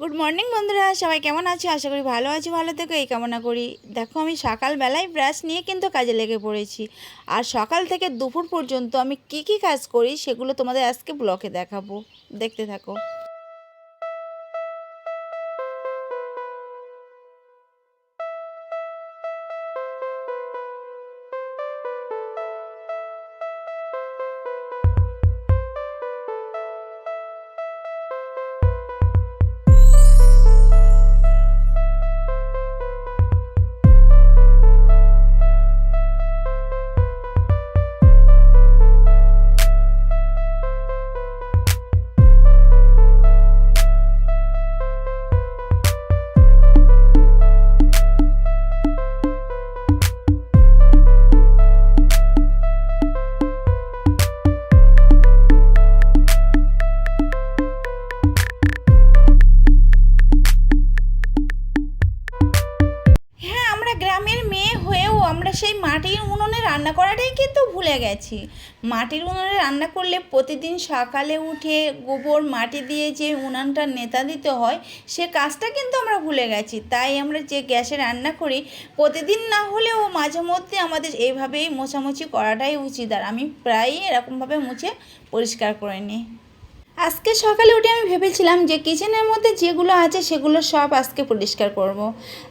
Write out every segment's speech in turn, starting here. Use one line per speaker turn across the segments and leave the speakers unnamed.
Good morning বন্ধুরা। সবাই কেমন আছো? আশা করি ভালো আছো, ভালো থেকো। এই কামনা করি। দেখো, আমি সকালবেলায় ব্রাশ নিয়ে কিন্তু কাজে লেগে পড়েছি। আর সকাল থেকে দুপুর পর্যন্ত আমি কি কি কাজ করি, সেগুলো তোমাদের আজকে ব্লকে দেখাবো। দেখতে থাকো। মাটির উনুনে রান্না করাটাই কিন্তু ভুলে গেছি। মাটির উনুনে রান্না করলে প্রতিদিন সকালে উঠে গোবর, মাটি দিয়ে যে উনানটা নেতা দিতে হয়, সে কাজটা কিন্তু আমরা ভুলে গেছি। তাই আমরা যে গ্যাসে রান্না করি, প্রতিদিন না হলেও মাঝে মধ্যে আমাদের এইভাবেই মোছামুছি করাটাই উচিত। আর আমি প্রায়ই এরকমভাবে মুছে পরিষ্কার করে নিই। আজকে সকালে উঠে আমি ভেবেছিলাম যে কিচেনের মধ্যে যেগুলো আছে সেগুলো সব আজকে পরিষ্কার করব।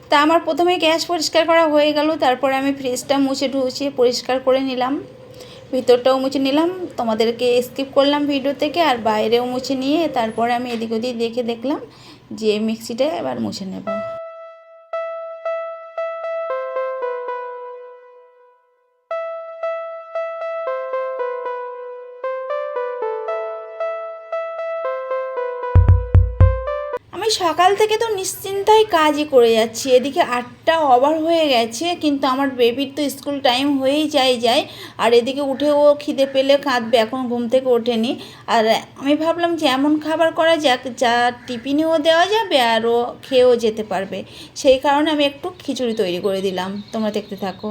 তা আমার প্রথমে গ্যাস পরিষ্কার করা হয়ে গেল, তারপরে আমি ফ্রিজটা মুছে ঢুচিয়ে পরিষ্কার করে নিলাম ভিতরটাও মুছে নিলাম, তোমাদেরকে স্কিপ করলাম ভিডিও থেকে আর বাইরেও মুছে নিয়ে তারপরে আমি এদিক ওদিক দেখে দেখলাম যে মিক্সিটা এবার মুছে নেব আমি সকাল থেকে তো নিশ্চিন্তায় কাজই করে যাচ্ছি। এদিকে আটটা ওভার হয়ে গেছে, কিন্তু আমার বেবির তো স্কুল টাইম হয়েই যায় যায়। আর এদিকে উঠে ও খিদে পেলে কাঁদবে, এখন ঘুম থেকে ওঠেনি। আর আমি ভাবলাম যে এমন খাবার করা যাক, যা টিফিনেও দেওয়া যাবে আর ও খেয়েও যেতে পারবে। সেই কারণে আমি একটু খিচুড়ি তৈরি করে দিলাম। তোমরা দেখতে থাকো।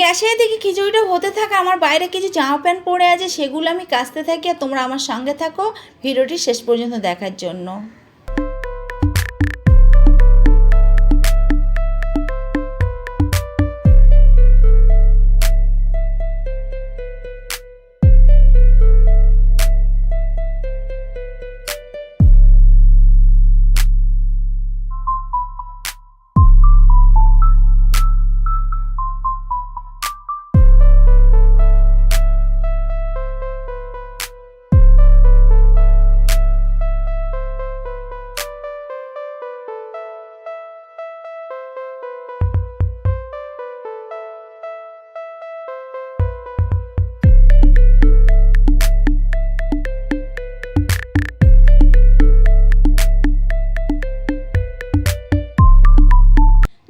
গ্যাসে দিকে খিচুড়িটা হতে থাকে, আমার বাইরে কিছু জামা প্যান্ট পরে আছে, সেগুলো আমি কাচতে থাকি আর তোমরা আমার সঙ্গে থাকো ভিডিওটি শেষ পর্যন্ত দেখার জন্য।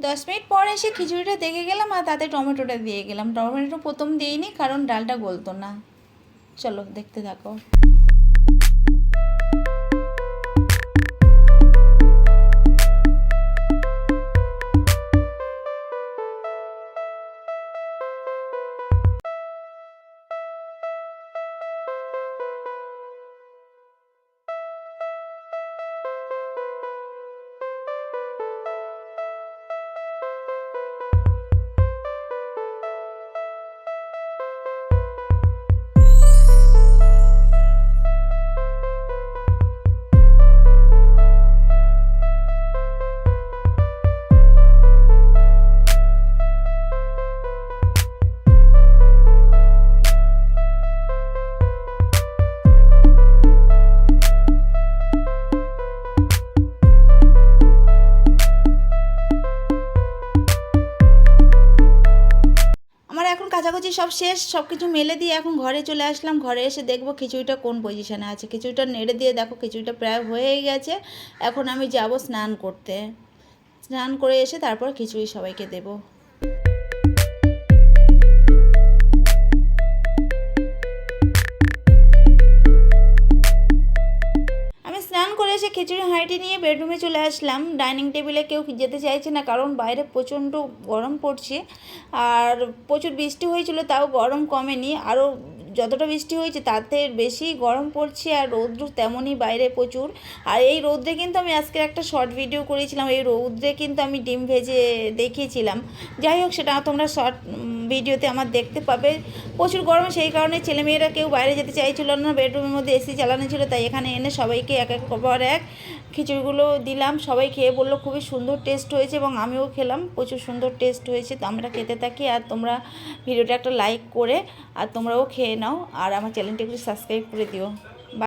দশ মিনিট পরে এসে খিচুড়িটা দেখে গেলাম আর তাতে টমেটোটা দিয়ে গেলাম। টমেটো প্রথম দিইনি, কারণ ডালটা গলতো না। চলো দেখতে থাকো। কাচাকুচি সব শেষ সব কিছু মেলে দিয়ে এখন ঘরে চলে আসলাম। ঘরে এসে দেখব খিচুড়িটা কোন পজিশানে আছে। খিচুড়িটা নেড়ে দিয়ে দেখো খিচুড়িটা প্রায় হয়ে গেছে। এখন আমি যাব স্নান করতে। স্নান করে এসে তারপর খিচুড়ি সবাইকে দেবো। এসে খিচুড়ি হাঁড়িটি নিয়ে বেডরুমে চলে আসলাম। ডাইনিং টেবিলে কেউ যেতে চাইছে না কারণ বাইরে প্রচণ্ড গরম পড়ছে। আর প্রচুর বৃষ্টি হয়েছিল, তাও গরম কমেনি। আরও যতটা বৃষ্টি হয়েছে, তাতে বেশি গরম পড়ছে আর রৌদ্র তেমনই বাইরে প্রচুর। আর এই রৌদ্রে কিন্তু আমি আজকে একটা শর্ট ভিডিও করেছিলাম, এই রৌদ্রে কিন্তু আমি ডিম ভেজে দেখিয়েছিলাম। যাই হোক, সেটা তোমরা শর্ট ভিডিওতে আমার দেখতে পাবে। প্রচুর গরম সেই কারণে ছেলেমেয়েরা কেউ বাইরে যেতে চাইছিল না বেডরুমের মধ্যে এসি চালানো ছিল, তাই এখানে এনে সবাইকে এক এক পর এক খিচুড়িগুলো দিলাম। সবাই খেয়ে বলল, খুবই সুন্দর টেস্ট হয়েছে এবং আমিও খেলাম। প্রচুর সুন্দর টেস্ট হয়েছে। তো আমরা খেতে থাকি আর তোমরা ভিডিওটা একটা লাইক করে আর তোমরাও খেয়ে নাও। আর আমার চ্যানেলটি একটু সাবস্ক্রাইব করে দিও।